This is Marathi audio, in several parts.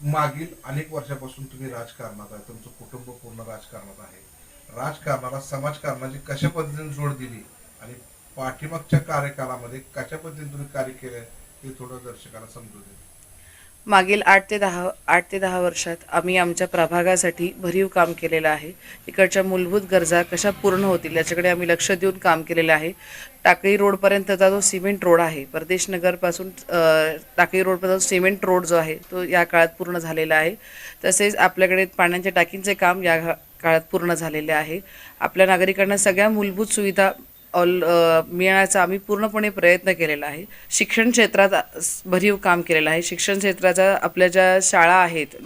मागील अनेक वर्षापासून तुम्ही राजकारणात आहे तुमचं कुटुंब पूर्ण राजकारणात आहे. राजकारणाला समाजकारणाची कशा पद्धतीने जोड दिली आणि पाठीमागच्या कार्यकालामध्ये कशा पद्धतीने तुम्ही कार्य केलं ते थोडं दर्शकाला समजू दे मागील आठ ते दहा आठ ते दहा वर्षात आम्ही आमच्या प्रभागासाठी भरीव काम केलेलं आहे. इकडच्या मूलभूत गरजा कशा पूर्ण होतील याच्याकडे आम्ही लक्ष देऊन काम केलेलं आहे. टाकळी रोडपर्यंतचा जो सिमेंट रोड आहे परदेश नगरपासून टाकळी रोडपर्यंत सिमेंट रोड जो आहे तो या काळात पूर्ण झालेला आहे. तसेच आपल्याकडे पाण्याच्या टाकींचे काम या काळात पूर्ण झालेले आहे. आपल्या नागरिकांना सगळ्या मूलभूत सुविधा ऑल मिळण्याचा आम्ही पूर्णपणे प्रयत्न केलेला आहे. शिक्षण क्षेत्रात भरीव काम केलेलं आहे. शिक्षण क्षेत्राचा आपल्या ज्या शाळा आहेत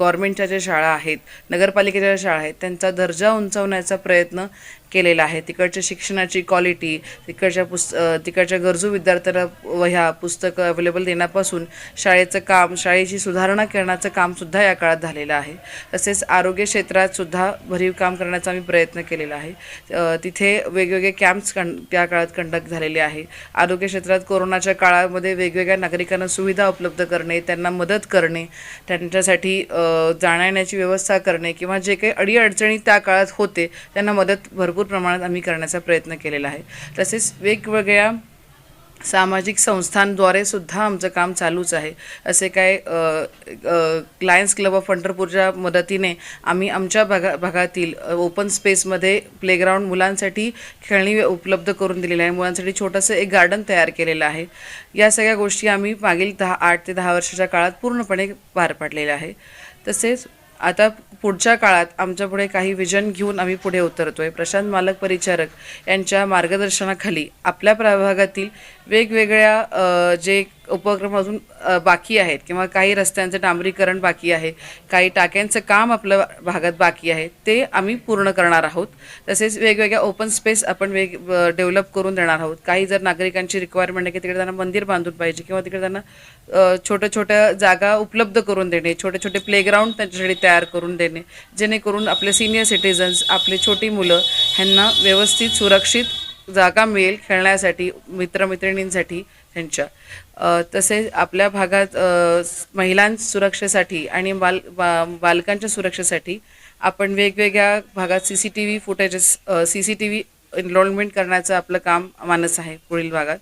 गव्हर्मेंटच्या ज्या शाळा आहेत नगरपालिकेच्या ज्या शाळा आहेत त्यांचा दर्जा उंचावण्याचा प्रयत्न केलेला आहे. तिकडच्या शिक्षणाची क्वालिटी तिकडच्या पुस्त तिकडच्या गरजू विद्यार्थ्यांना वह्या पुस्तकं अवेलेबल देण्यापासून शाळेचं काम शाळेची सुधारणा करण्याचं कामसुद्धा या काळात झालेलं आहे. तसेच आरोग्य क्षेत्रात सुद्धा भरीव काम करण्याचा आम्ही प्रयत्न केलेला आहे. तिथे वेगवेगळे कॅम्प्स कं त्या काळात कंडक्ट झालेले आहे. आरोग्य क्षेत्रात कोरोनाच्या काळामध्ये वेगवेगळ्या नागरिकांना सुविधा उपलब्ध करणे त्यांना मदत करणे त्यांच्यासाठी जाण्यायेण्याची व्यवस्था करणे किंवा जे काही अडीअडचणी त्या काळात होते त्यांना मदत भरपूर प्रमाणात आम्ही करण्याचा प्रयत्न केलेला आहे. तसेच वेगवेगळ्या सामाजिक संस्थांद्वारे सुद्धा आमचं काम चालूच आहे. असे काय लायन्स क्लब ऑफ पंढरपूरच्या मदतीने आम्ही आमच्या भागा भागातील ओपन स्पेसमध्ये प्लेग्राऊंड मुलांसाठी खेळणी उपलब्ध करून दिलेली आहे मुलांसाठी छोटंसं एक गार्डन तयार केलेलं आहे. या सगळ्या गोष्टी आम्ही मागील दहा आठ ते दहा वर्षाच्या काळात पूर्णपणे पार पाडलेल्या आहे. तसेच आता पुढच्या काळात आमच्यापुढे काही विजन घेऊन आम्ही पुढे उतरतोय. प्रशांत मालक परिचारक यांच्या मार्गदर्शनाखाली आपल्या प्रभागातील वेगवेगळ्या जे उपक्रम अजून बाकी आहेत किंवा काही रस्त्यांचं डांबरीकरण बाकी आहे काही टाक्यांचं काम आपल्या भागात बाकी आहे ते आम्ही पूर्ण करणार आहोत. तसेच वेगवेगळ्या ओपन स्पेस आपण वेग डेव्हलप करून देणार आहोत. काही जर नागरिकांची रिक्वायरमेंट आहे की तिकडे त्यांना मंदिर बांधून पाहिजे किंवा तिकडे त्यांना छोट्या छोट्या जागा उपलब्ध करून देणे छोटे छोटे प्लेग्राऊंड त्यांच्यासाठी तयार करून देणे जेणेकरून आपले सिनियर सिटीजन्स आपली छोटी मुलं ह्यांना व्यवस्थित सुरक्षित जागा मिळेल खेळण्यासाठी मित्रमित्रिणींसाठी त्यांच्या. तसेच आपल्या भागात महिलां सुरक्षेसाठी आणि बाल बा बालकांच्या सुरक्षेसाठी आपण वेगवेगळ्या भागात C C T V footages C C T V enrolment करण्याचं आपलं काम मानस आहे पुढील भागात.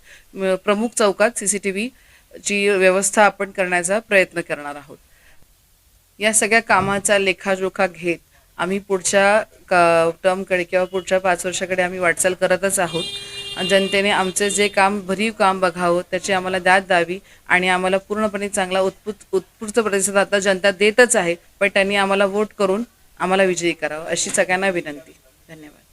प्रमुख चौकात सी सी टी व्हीची व्यवस्था आपण करण्याचा प्रयत्न करणार आहोत. या सगळ्या कामाचा लेखाजोखा घेत आम्ही पुढच्या क टर्मकडे किंवा पुढच्या पाच वर्षाकडे आम्ही वाटचाल करतच आहोत. जनतेने आमचं जे काम भरीव काम बघावं त्याची आम्हाला दाद द्यावी आणि आम्हाला पूर्णपणे चांगला उत्पुत उत्स्फूर्त प्रतिसाद आता जनता देतच आहे. पण त्यांनी आम्हाला वोट करून आम्हाला विजयी करावं अशी सगळ्यांना विनंती. धन्यवाद.